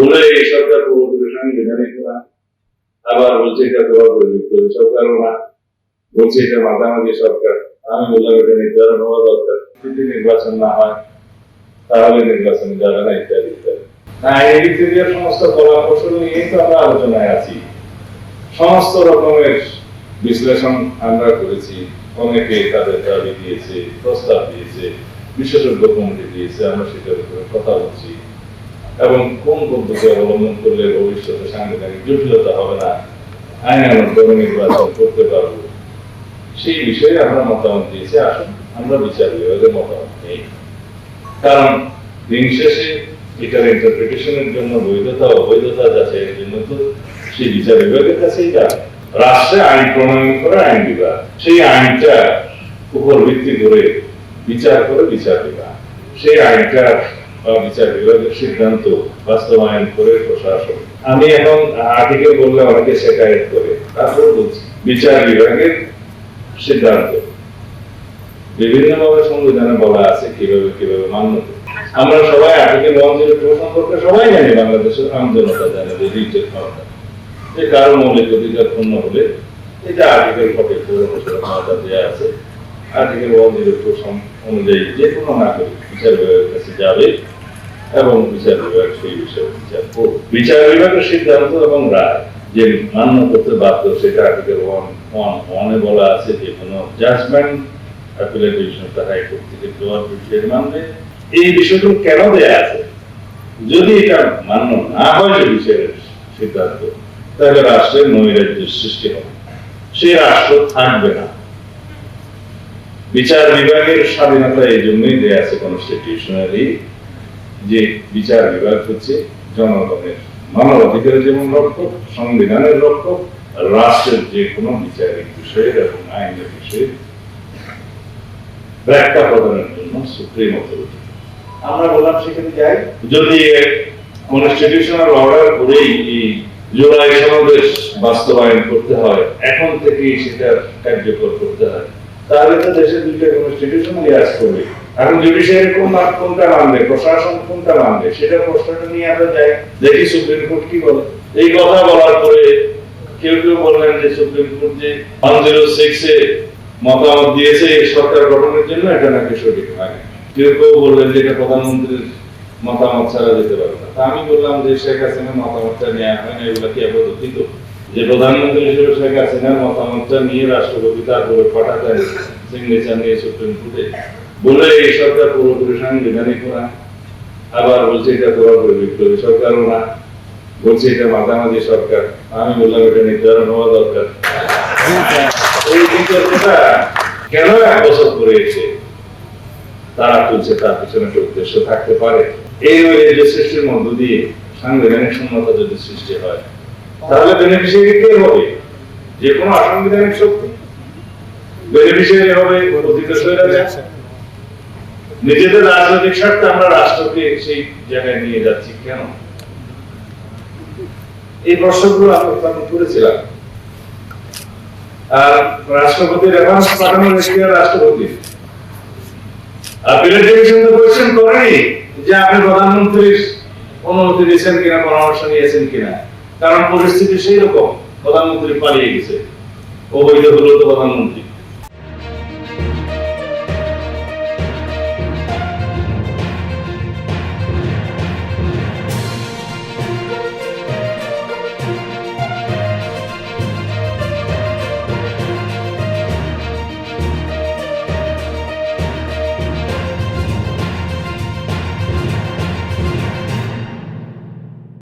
বলে এই সরকার সাংবিধানিক না আবার বলছে এটা সরকারও না। বলছে এটা সরকার। আমি বললাম, এটা নির্ধারণ হওয়া দরকার। যদি নির্বাচন না হয়, তাহলে নির্বাচন যাবে না, ইত্যাদি ইত্যাদি। না, এই দিক থেকে সমস্ত নিয়েই তো আমরা আলোচনায় আছি। সমস্ত রকমের বিশ্লেষণ আমরা করেছি। অনেকে তাদের দাবি দিয়েছে, প্রস্তাব দিয়েছে, বিশেষজ্ঞ কমিটি দিয়েছে, আমরা সেটার উপরে কথা বলছি। এবং কোন পদ্ধতি অবলম্বন করলে ভবিষ্যতে সাংবিধানিক জটিলতা হবে না? আইন আইনানুগ নির্বাচন করতে পারব। সেই বিষয়ে আমরা মতামত দিয়েছি। আসুন, আমরা বিচার বিভাগের মতামত নেই। কারণ দিন শেষে এটার ইন্টারপ্রিটেশনের জন্য বৈধতা, অবৈধতা যাচাইয়ের জন্য তো সেই বিচার বিভাগের কাছেই যাবে রাষ্ট্রে আইন প্রণয়ন করে আইন বিভাগ। সেই আইনটা উপর ভিত্তি করে বিচার করে বিচার বিভাগ। সেই আইনটা বা বিচার বিভাগের সিদ্ধান্ত বাস্তবায়ন করে প্রশাসন। আমি এখন আর্টিকেল বললে অনেকে শেখায়ত করে। তারপর বলছি, বিচার বিভাগের সিদ্ধান্ত। বিভিন্ন ভাবে সংবিধানে বলা আছে কীভাবে কীভাবে মান্য আমরা সবাই আর্টিকেল ওয়ান সম্পর্কে সবাই জানি, বাংলাদেশের আম জনতা জানে, যে রিটের ক্ষমতা যে কারও মৌলিক অধিকার পূর্ণ হলে এটা আর্টিকেল ফর্টি ফোর ক্ষমতা দেওয়া আছে। আর্টিকেল ওয়ান জিরো অনুযায়ী যে কোনো নাগরিক বিচার বিভাগের কাছে যাবে এবং বিচার বিভাগ সেই বিষয়ে বিচার করবে। বিচার বিভাগের সিদ্ধান্ত এবং রায় যে মান্য করতে বাধ্য, সেটা আর্টিকেল ওয়ান ওয়ান, ওয়ানে বলা আছে যে কোনো জাজমেন্ট হাইকোর্ট থেকে দেওয়ার মানবে। এই বিষয়গুলো কেন দেয়া আছে? যদি এটা মান্য না হয় যে বিচারের সিদ্ধান্ত, তাহলে রাষ্ট্রের নৈরাজ্যের সৃষ্টি হবে। সেই রাষ্ট্র থাকবে না। বিচার বিভাগের স্বাধীনতা এই জন্যই দেয়া আছে কনস্টিটিউশনালি যে বিচার বিভাগ হচ্ছে জনগণের মানবাধিকারের যেমন রক্ষক সংবিধানের রক্ষক রাষ্ট্রের যে কোনো বিচারিক বিষয়ের এবং আইনের বিষয়ে ব্যাখ্যা প্রদানের জন্য সুপ্রিম অথরিটি আমরা বললাম সেখানে যাই। যদি কনস্টিটিউশনাল অর্ডার করেই এই জুলাই সমাবেশ বাস্তবায়ন করতে হয় এখন থেকেই সেটা কার্যকর করতে হয়। তাহলে তো দেশের দুইটা কনস্টিটিউশন ইয়াস করবে। এখন জুডিশিয়ারি কোন মাপ কোনটা মানবে, প্রশাসন কোনটা মানবে, সেটা প্রশ্নটা নিয়ে আমরা যাই, দেখি সুপ্রিম কোর্ট কি বলে। এই কথা বলার পরে কেউ কেউ বললেন যে সুপ্রিম কোর্ট যে ওয়ান জিরো সিক্সে মতামত দিয়েছে এই সরকার গঠনের জন্য এটা নাকি সঠিক হয়। কেউ কেউ বললেন যে এটা প্রধানমন্ত্রীর মতামত ছাড়া যেতে পারবে না। তা আমি বললাম যে শেখ হাসিনার মতামতটা নেওয়া হয় না, এগুলো কি অবদুখিত যে প্রধানমন্ত্রী হিসেবে শেখ হাসিনার মতামতটা নিয়ে রাষ্ট্রপতি তারপরে পাঠাতেন সিগনেচার নিয়ে সুপ্রিম কোর্টে বলে এই সরকার পুরোপুরি সাংবিধানিক না। আবার বলছে এটা পুরোপুরি বিপ্লবী সরকারও না। বলছে এটা মাঝামাঝি সরকার। আমি বললাম এটা নির্ধারণ হওয়া দরকার। এই বিতর্কটা কেন এক বছর পরে এসে তারা তুলছে, তার পিছনে একটা উদ্দেশ্য থাকতে পারে? এই সৃষ্টির মধ্য দিয়ে সাংবিধানিক শূন্যতা যদি সৃষ্টি হয় তাহলে বেনিফিশিয়ারি কে হবে? যে কোনো অসাংবিধানিক শক্তি বেনিফিশিয়ারি হবে? নিজেদের রাজনৈতিক স্বার্থে আমরা রাষ্ট্রকে সেই জায়গায় নিয়ে যাচ্ছি কেন? এই প্রশ্নগুলো আমি উত্থাপন করেছিলাম। আর রাষ্ট্রপতি রেফারেন্স পাঠানোর এখতিয়ার রাষ্ট্রপতি। আপিলের ডিভিশন তো কোয়েশ্চেন করেনি যে আপনি প্রধানমন্ত্রীর অনুমতি দিয়েছেন কিনা পরামর্শ নিয়েছেন কিনা। কারণ পরিস্থিতি সেই রকম প্রধানমন্ত্রী পালিয়ে গেছে। অবৈধ হলো তো প্রধানমন্ত্রী।